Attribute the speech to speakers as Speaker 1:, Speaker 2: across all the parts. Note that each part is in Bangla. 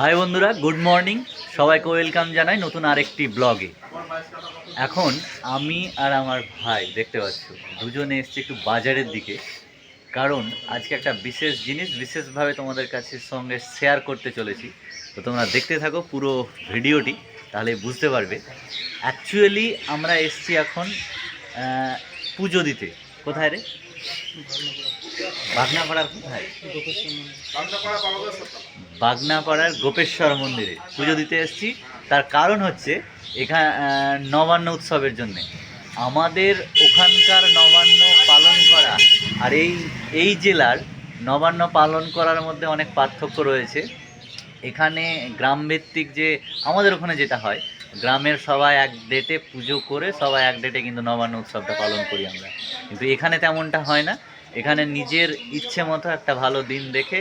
Speaker 1: হাই বন্ধুরা, গুড মর্নিং। সবাইকে ওয়েলকাম জানাই নতুন আরেকটি ব্লগে। এখন আমি আর আমার ভাই, দেখতে পাচ্ছ, দুজনে এসছি একটু বাজারের দিকে। কারণ আজকে একটা বিশেষ জিনিস, বিশেষভাবে তোমাদের কাছে সঙ্গে শেয়ার করতে চলেছি। তো তোমরা দেখতে থাকো পুরো ভিডিওটি, তাহলে বুঝতে পারবে। অ্যাকচুয়ালি আমরা এসছি এখন পুজো দিতে। কোথায় রে? বাগনাপাড়ার কোথায়? বাগনাপাড়ার গোপেশ্বর মন্দিরে পুজো দিতে এসেছি। তার কারণ হচ্ছে এখানে নবান্ন উৎসবের জন্য। আমাদের ওখানকার নবান্ন পালন করা আর এই এই জেলার নবান্ন পালন করার মধ্যে অনেক পার্থক্য রয়েছে। এখানে গ্রামভিত্তিক যে, আমাদের ওখানে যেটা হয়, গ্রামের সবাই এক ডেটে পুজো করে সবাই এক ডেটে কিন্তু নবান্ন উৎসবটা পালন করি আমরা। কিন্তু এখানে তেমনটা হয় না। এখানে নিজের ইচ্ছে মতো একটা ভালো দিন দেখে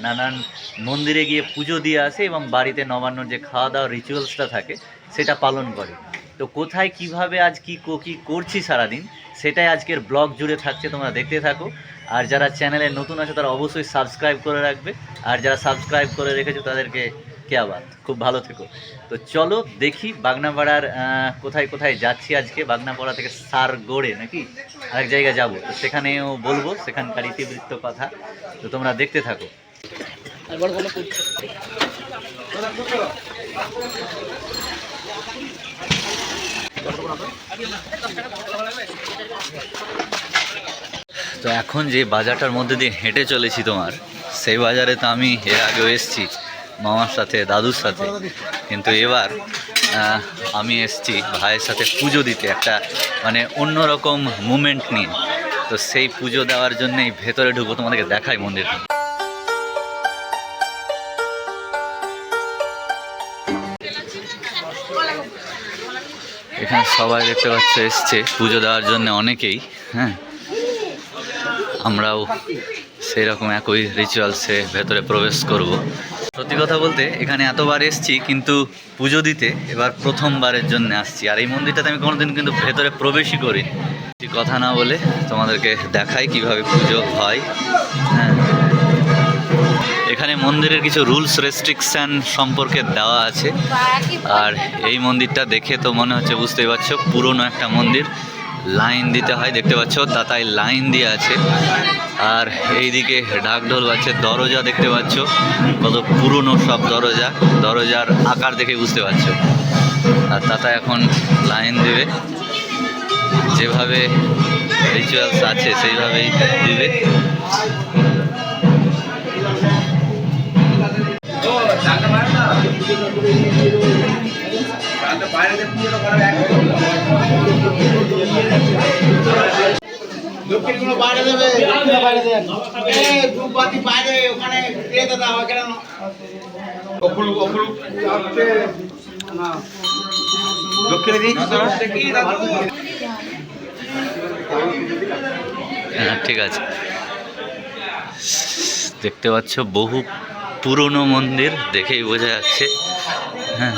Speaker 1: নানান মন্দিরে গিয়ে পুজো দিয়ে আসে এবং বাড়িতে নবান্ন যে খাওয়া দাওয়া রিচুয়ালসটা থাকে, সেটা পালন করে। তো কোথায় কীভাবে আজ কি কো- করছি সারাদিন, সেটাই আজকের ব্লগ জুড়ে থাকছে, তোমরা দেখতে থাকো। আর যারা চ্যানেলে নতুন আছে, তারা অবশ্যই সাবস্ক্রাইব করে রাখবে। আর যারা সাবস্ক্রাইব করে রেখেছো, তাদেরকে কে আবার খুব ভালো থেকো। তো চলো দেখি বাগনাপাড়ার কোথায় কোথায় যাচ্ছি আজকে, বাগনাপাড়া থেকে সার গড়ে নাকি? আরেক জায়গায় যাব। তো সেখানেও বলব সেখানকার ইতিবৃত্ত কথা। তো তোমরা দেখতে থাকো। তো এখন যে বাজারটার মধ্যে দিয়ে হেঁটে চলেছি তোমার, সেই বাজারে তো আমি এর আগেও এসেছি। মামার সাথে, দাদুর সাথে। কিন্তু এবার আমি এসেছি ভাইয়ের সাথে পুজো দিতে একটা মানে অন্যরকম মুমেন্ট নিয়ে। তো সেই পুজো দেওয়ার জন্যই ভেতরে ঢুকবো, তোমাদেরকে দেখাই মন্দিরটা। এখানে সবাই দেখতে পাচ্ছ, এসছে। পুজো দেওয়ার জন্য অনেকেই হ্যাঁ। আমরাও সেই রকম একই রিচুয়ালসে ভেতরে প্রবেশ করব। সত্যি কথা বলতে, এখানে এতবার এসছি, কিন্তু পুজো দিতে এবার প্রথমবারের জন্য আসছি। আর এই মন্দিরটাতে আমি কোনোদিন কিন্তু ভেতরে প্রবেশই করি কথা না বলে তোমাদেরকে দেখাই কীভাবে পুজো হয়। হ্যাঁ। এখানে মন্দিরের কিছু রুলস, রেস্ট্রিকশন সম্পর্কে দেওয়া আছে। আর এই মন্দিরটা দেখে তো মনে হচ্ছে বুঝতেই পারছ, পুরনো একটা মন্দির। লাইন দিতে হয়, দেখতে পাচ্ছ, তাতাই লাইন দিয়ে আছে। আর এইদিকে ঢাকঢোল বাজছে দরজা দেখতে পাচ্ছ, কত পুরনো সব দরজা, দরজার আকার দেখে বুঝতে পারছ। আর তাতা এখন লাইন দেবে, যেভাবে রিচুয়ালস আছে, সেইভাবেই দিবে।
Speaker 2: দক্ষিণগুলো বাইরে দেবে দক্ষিণে বাইরে দেন এই ধূপবাতি বাইরে ওখানে দিয়ে দাদা ওখানে অপরূপ অপরূপ। দক্ষিণে দিয়েছি তো দেখি দাদু?
Speaker 1: হ্যাঁ ঠিক আছে। দেখতে পাচ্ছ বহু পুরনো মন্দির দেখেই বোঝা যাচ্ছে। হ্যাঁ।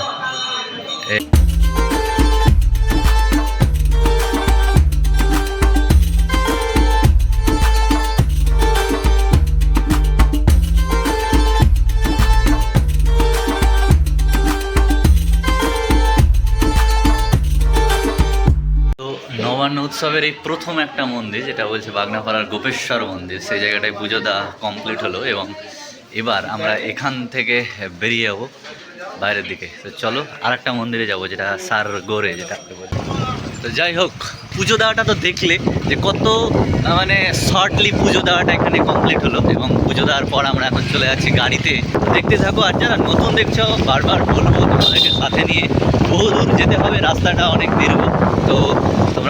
Speaker 1: উৎসবের এই প্রথম একটা মন্দির, যেটা বলছে বাগনাপাড়ার গোপেশ্বর মন্দির, সেই জায়গাটায় পুজো দেওয়া কমপ্লিট হলো এবং এবার আমরা এখান থেকে বেরিয়ে যাব বাইরের দিকে। তো চলো আর একটা মন্দিরে যাব, যেটা সার গোরে, যেটা বলি তো যাই হোক, পুজো দেওয়াটা তো দেখলে যে কত মানে শর্টলি পুজো দেওয়াটা এখানে কমপ্লিট হলো এবং পুজো দেওয়ার পর আমরা এখন চলে যাচ্ছি গাড়িতে। দেখতে থাকো, আর যারা নতুন দেখছ, বারবার বলব তোমাদেরকে সাথে নিয়ে বহু দূর যেতে হবে, রাস্তাটা অনেক দীর্ঘ। তো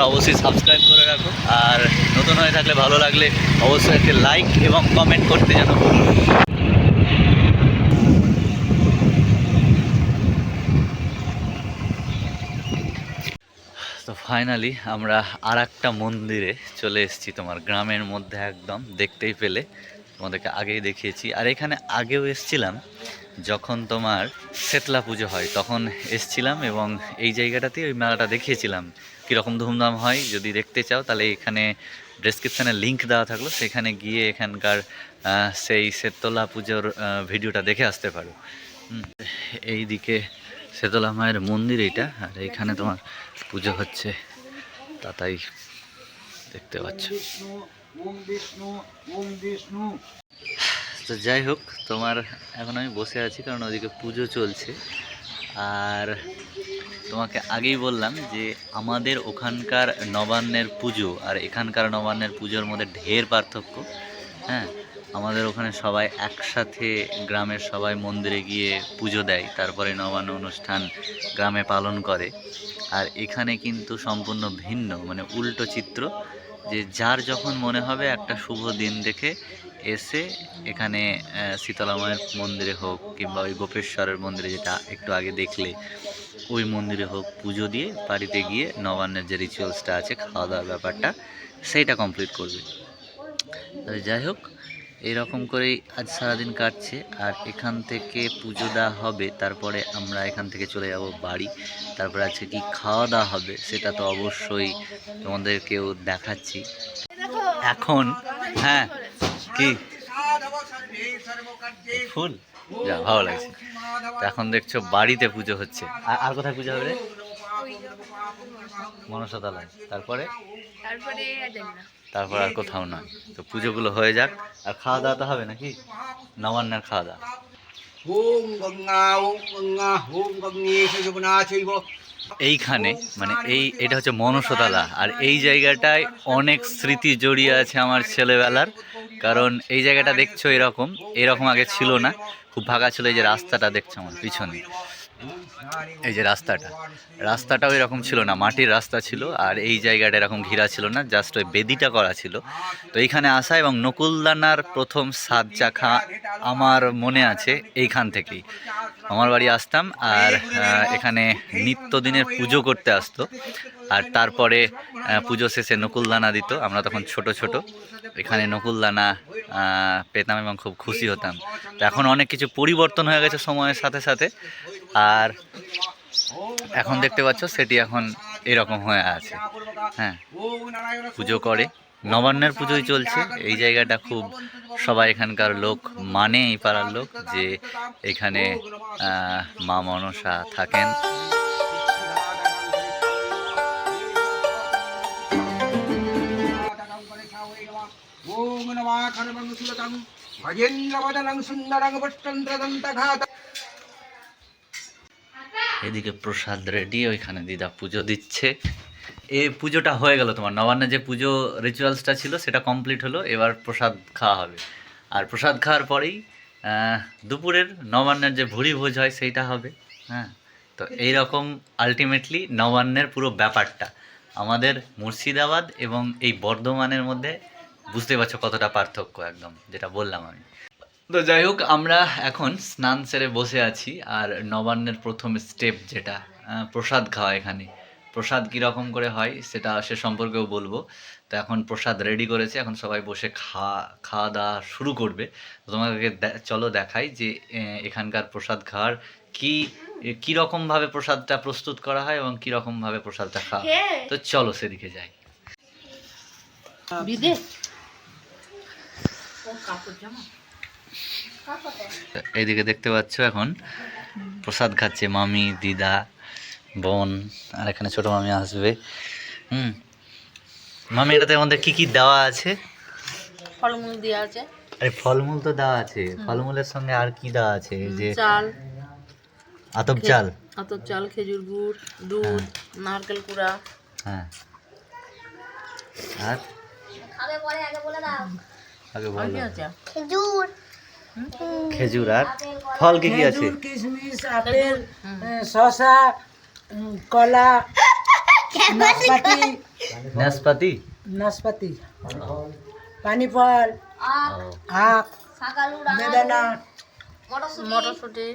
Speaker 1: তোমরা অবশ্যই সাবস্ক্রাইব করে রাখো। আর নতুন হয়ে থাকলে ভালো লাগলে অবশ্যই একটি লাইক এবং কমেন্ট করতে যেন তো ফাইনালি আমরা আর একটা মন্দিরে চলে এসেছি তোমার গ্রামের মধ্যে একদম, দেখতেই পেলে। তোমাদেরকে আগেই দেখিয়েছি। আর এখানে আগেও এসছিলাম যখন তোমার শেতলা পুজো হয়, তখন এসছিলাম এবং এই জায়গাটাতে ওই মেলাটা দেখিয়েছিলাম। কীরকম ধুমধাম হয় যদি দেখতে চাও, তাহলে এখানে ডেসক্রিপশানে লিঙ্ক দেওয়া থাকল। সেখানে গিয়ে এখানকার সেই শেতলা পুজোর ভিডিওটা দেখে আসতে পারো। এই দিকে শীতলা মায়ের মন্দির এইটা, আর এইখানে তোমার পুজো হচ্ছে তাতাই দেখতে পাচ্ছ।
Speaker 2: ওম বিষ্ণু ওম বিষ্ণু।
Speaker 1: তো যাই হোক, তোমার এখন আমি বসে আছি, কারণ ওদিকে পুজো চলছে। আর তোমাকে আগেই বললাম যে আমাদের ওখানকার নবান্নের পুজো আর এখানকার নবান্নের পুজোর মধ্যে ঢের পার্থক্য হ্যাঁ? আমাদের ওখানে সবাই একসাথে গ্রামের সবাই মন্দিরে গিয়ে পুজো দেয়, তারপরে নবান্ন অনুষ্ঠান গ্রামে পালন করে। আর এখানে কিন্তু সম্পূর্ণ ভিন্ন মানে উল্টো চিত্র, যে যার যখন মনে হবে একটা শুভ দিন দেখে এসে এখানে আহ, শীতলা মায়ের মন্দিরে হোক কিংবা ওই গোপেশ্বরের মন্দিরে যেটা একটু আগে দেখলে ওই মন্দিরে হোক পুজো দিয়ে বাড়িতে গিয়ে নবান্নের যে রিচুয়ালসটা আছে খাওয়া দাওয়ার ব্যাপারটা সেইটা কমপ্লিট করবে। যাই হোক এইরকম করেই আজ সারাদিন কাটছে। আর এখান থেকে পুজো দেওয়া হবে তারপরে আমরা এখান থেকে চলে যাব বাড়ি। তারপরে আজকে কি খাওয়া দাওয়া হবে সেটা তো অবশ্যই তোমাদেরকেও দেখাচ্ছি। এখন হ্যাঁ কি? ফুল? যা ভালো লাগছে। তো এখন দেখছ বাড়িতে পুজো হচ্ছে। আর আর কোথায় পুজো হবে? রে মনসাতলায়। তারপরে?
Speaker 3: তারপরে আর
Speaker 1: তারপর আর কোথাও নয়। তো পুজোগুলো হয়ে যাক। আর খাওয়া দাওয়া তো হবে নাকি? নবান্নের খাওয়া দাওয়া
Speaker 2: ওম গঙ্গা ওম গঙ্গা ওম গঙ্গেশ যমুনা চৈব।
Speaker 1: এইখানে মানে এই, এটা হচ্ছে মনসতলা। আর এই জায়গাটায় অনেক স্মৃতি জড়িয়ে আছে আমার ছেলেবেলার। কারণ এই জায়গাটা দেখছ এরকম এরকম আগে ছিল না। খুব ভাগা ছিল এই যে রাস্তাটা দেখছ আমার পিছনে। এই যে রাস্তাটা, রাস্তাটাও এরকম ছিল না, মাটির রাস্তা ছিল, আর এই জায়গাটা এরকম ঘিরা ছিল না জাস্ট ওই বেদিটা করা ছিল। তো এইখানে আসা এবং নকুলদানার প্রথম স্বাদ চাখা আমার মনে আছে এইখান থেকেই। আমার বাড়ি আসতাম আর এখানে নিত্যদিনের পুজো করতে আসতো, আর তারপরে পুজো শেষে নকুলদানা দিত, আমরা তখন ছোট ছোট। এখানে নকুলদানা পেতাম এবং খুব খুশি হতাম। এখন অনেক কিছু পরিবর্তন হয়ে গেছে সময়ের সাথে সাথে। আর এখন দেখতে পাচ্ছ সেটি এখন এরকম হয়ে আছে। হ্যাঁ পুজো করে। নবান্নের পুজোই চলছে। এই জায়গাটা খুব সবাই এখানকার লোক মানে এই পাড়ার লোক যে এখানে মা মনসা থাকেন।
Speaker 2: ভজেন্দ্রবদনং সুন্দরং পষ্টন্ত্রদন্তঘাত
Speaker 1: এদিকে প্রসাদ রেডি, ওইখানে দিদা পুজো দিচ্ছে। এ পুজোটা হয়ে গেল তোমার। নবান্নে যে পুজো রিচুয়ালসটা ছিল, সেটা কমপ্লিট হলো, এবার প্রসাদ খাওয়া হবে। আর প্রসাদ খাওয়ার পরেই দুপুরের নবান্নের যে ভুড়ি ভোজ হয়, সেইটা হবে। হ্যাঁ তো এই রকম আলটিমেটলি নবান্নের পুরো ব্যাপারটা। আমাদের মুর্শিদাবাদ এবং এই বর্ধমানের মধ্যে বুঝতে পারছ কতটা পার্থক্য একদম, যেটা বললাম আমি। তো যাই হোক আমরা এখন স্নান সেরে বসে আছি আর নবান্নের প্রথম স্টেপ যেটা প্রসাদ খাওয়া এখানে। প্রসাদ কীরকম করে হয় সেটা সে সম্পর্কেও বলব। তো এখন প্রসাদ রেডি করেছে এখন সবাই বসে খাওয়া খাওয়া দাওয়া শুরু করবে। তোমাকে চলো দেখাই যে এখানকার প্রসাদ খাওয়ার কি কীরকমভাবে প্রসাদটা প্রস্তুত করা হয় এবং কীরকমভাবে প্রসাদটা খাওয়া হয়।
Speaker 3: হ্যাঁ।
Speaker 1: তো চলো সেদিকে যাই।
Speaker 3: বিদে। ও কাপড় জামা?
Speaker 1: এইদিকে দেখতে পাচ্ছ এখন প্রসাদ খাচ্ছে মামি দিদা বোন আর এখানে ছোট মামি আসবে। হুম। মামি এটাতে আমাদের কি কি দেওয়া আছে?
Speaker 3: ফলমূল দেওয়া আছে।
Speaker 1: আরে ফলমূল তো দেওয়া আছে। ফলমূলের সঙ্গে আর কি দেওয়া আছে? এই যে
Speaker 3: চাল।
Speaker 1: আতপ চাল।
Speaker 3: অত চাল খেজুর গুড় দুধ নারকেল কুড়া।
Speaker 1: হ্যাঁ। আর? আগে
Speaker 3: বলে আগে
Speaker 1: বলো।
Speaker 3: কি আছে?
Speaker 1: খেজুর। আর ফল কি কি আছে?
Speaker 4: কিশমিশ আপেল শসা কলা নাশপাতি।
Speaker 1: নাশপাতি?
Speaker 4: নাশপাতি। পানি ফল আখ বেদানা
Speaker 3: মটরশুঁটি।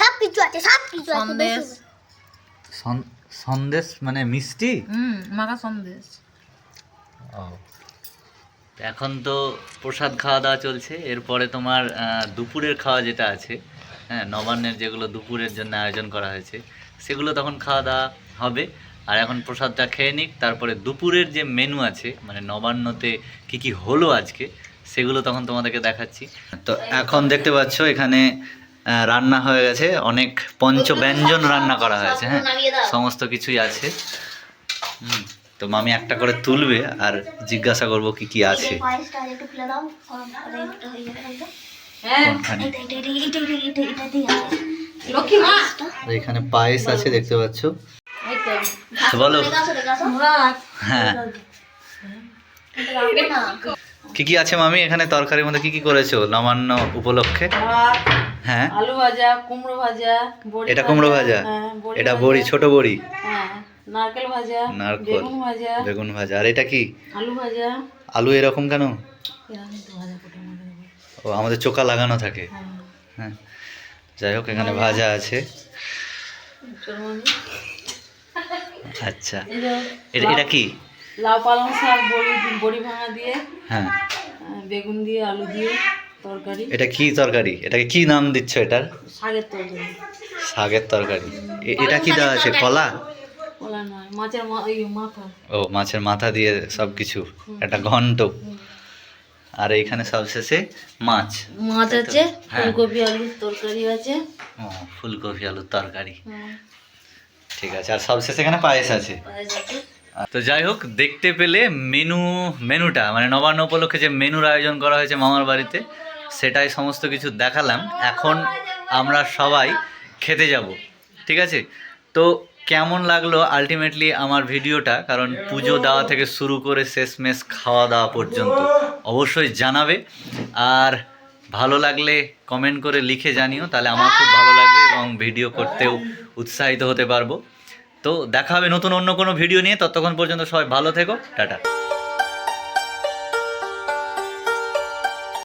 Speaker 5: সব কিছু আছে সব কিছু আছে
Speaker 3: সন্দেশ।
Speaker 1: সন্দেশ মানে মিষ্টি?
Speaker 3: হুম মাখা সন্দেশ।
Speaker 1: ও। এখন তো প্রসাদ খাওয়া দাওয়া চলছে এরপরে তোমার দুপুরের খাওয়া যেটা আছে হ্যাঁ নবান্নের যেগুলো দুপুরের জন্য আয়োজন করা হয়েছে সেগুলো তখন খাওয়া দাওয়া হবে। আর এখন প্রসাদটা খেয়ে নিক তারপরে দুপুরের যে মেনু আছে মানে নবান্নতে কি কি হলো আজকে সেগুলো তখন তোমাদেরকে দেখাচ্ছি। তো এখন দেখতে পাচ্ছ এখানে রান্না হয়ে গেছে অনেক পঞ্চ ব্যঞ্জন রান্না করা হয়েছে হ্যাঁ সমস্ত কিছুই আছে। হুম, তো মামি একটা করে তুলবে আর জিজ্ঞাসা করব কি কি আছে।
Speaker 5: হয়ে
Speaker 3: হ্যাঁ।
Speaker 1: এখানে পায়েস আছে দেখতে পাচ্ছ? বলো।
Speaker 5: দেখাছো দেখাছো
Speaker 3: ভাত
Speaker 1: হ্যাঁ। কি কি আছে মামি? এখানে তরকারির মধ্যে কি কি করেছ? নবান্ন উপলক্ষে? হ্যাঁ।
Speaker 3: আলু ভাজা কুমড়ো ভাজা
Speaker 1: এটা কুমড়ো ভাজা
Speaker 3: হ্যাঁ
Speaker 1: এটা বড়ি ছোট বড়ি?
Speaker 3: হ্যাঁ। নারকেল ভাজা
Speaker 1: নারকেল।
Speaker 3: বেগুন ভাজা
Speaker 1: বেগুন ভাজা। আর এটা কি?
Speaker 3: আলু ভাজা।
Speaker 1: আলু এরকম কেন। ও আমাদের চোখা লাগানো থাকে।
Speaker 3: হ্যাঁ।
Speaker 1: হ্যাঁ। যাই হোক এখানে ভাজা আছে। আচ্ছা। এটা এটা কি?
Speaker 3: লাউ পালং শাক বড়ি বড়ি ভাঙা দিয়ে
Speaker 1: হ্যাঁ।
Speaker 3: বেগুন দিয়ে আলু দিয়ে তরকারি।
Speaker 1: এটা কি তরকারি? এটাকে কি নাম দিচ্ছ এটার?
Speaker 3: শাকের তরকারি।
Speaker 1: শাকের তরকারি। এ- এটা কি দেওয়া আছে? কলা
Speaker 3: মাছের মাথা।
Speaker 1: ও মাছের মাথা দিয়ে সব কিছু একটা ঘন্ট। আর এইখানে সবশেষে মাছ।
Speaker 3: মাছ আছে
Speaker 1: হ্যাঁ।
Speaker 3: ফুলকপি আলুর তরকারি আছে।
Speaker 1: ও ফুলকপি আলুর তরকারি। ঠিক আছে আর সবশেষে এখানে
Speaker 3: পায়েস আছে।
Speaker 1: তো যাই হোক দেখতে পেলে মেনু মেনুটা মানে নবান্ন উপলক্ষে যে মেনুর আয়োজন করা হয়েছে মামার বাড়িতে সেটাই সমস্ত কিছু দেখালাম। এখন আমরা সবাই খেতে যাব। ঠিক আছে? তো কেমন লাগল আলটিমেটলি আমার ভিডিওটা? কারণ পুজো দেওয়া থেকে শুরু করে শেষমেশ খাওয়া দাওয়া পর্যন্ত অবশ্যই জানাবে। আর ভালো লাগলে কমেন্ট করে লিখে জানিও, তাহলে আমার খুব ভালো লাগবে এবং ভিডিও করতেও উৎসাহিত হতে পারব। তো দেখা হবে নতুন অন্য কোনো ভিডিও নিয়ে, ততক্ষণ পর্যন্ত সবাই ভালো থেকো, টাটা।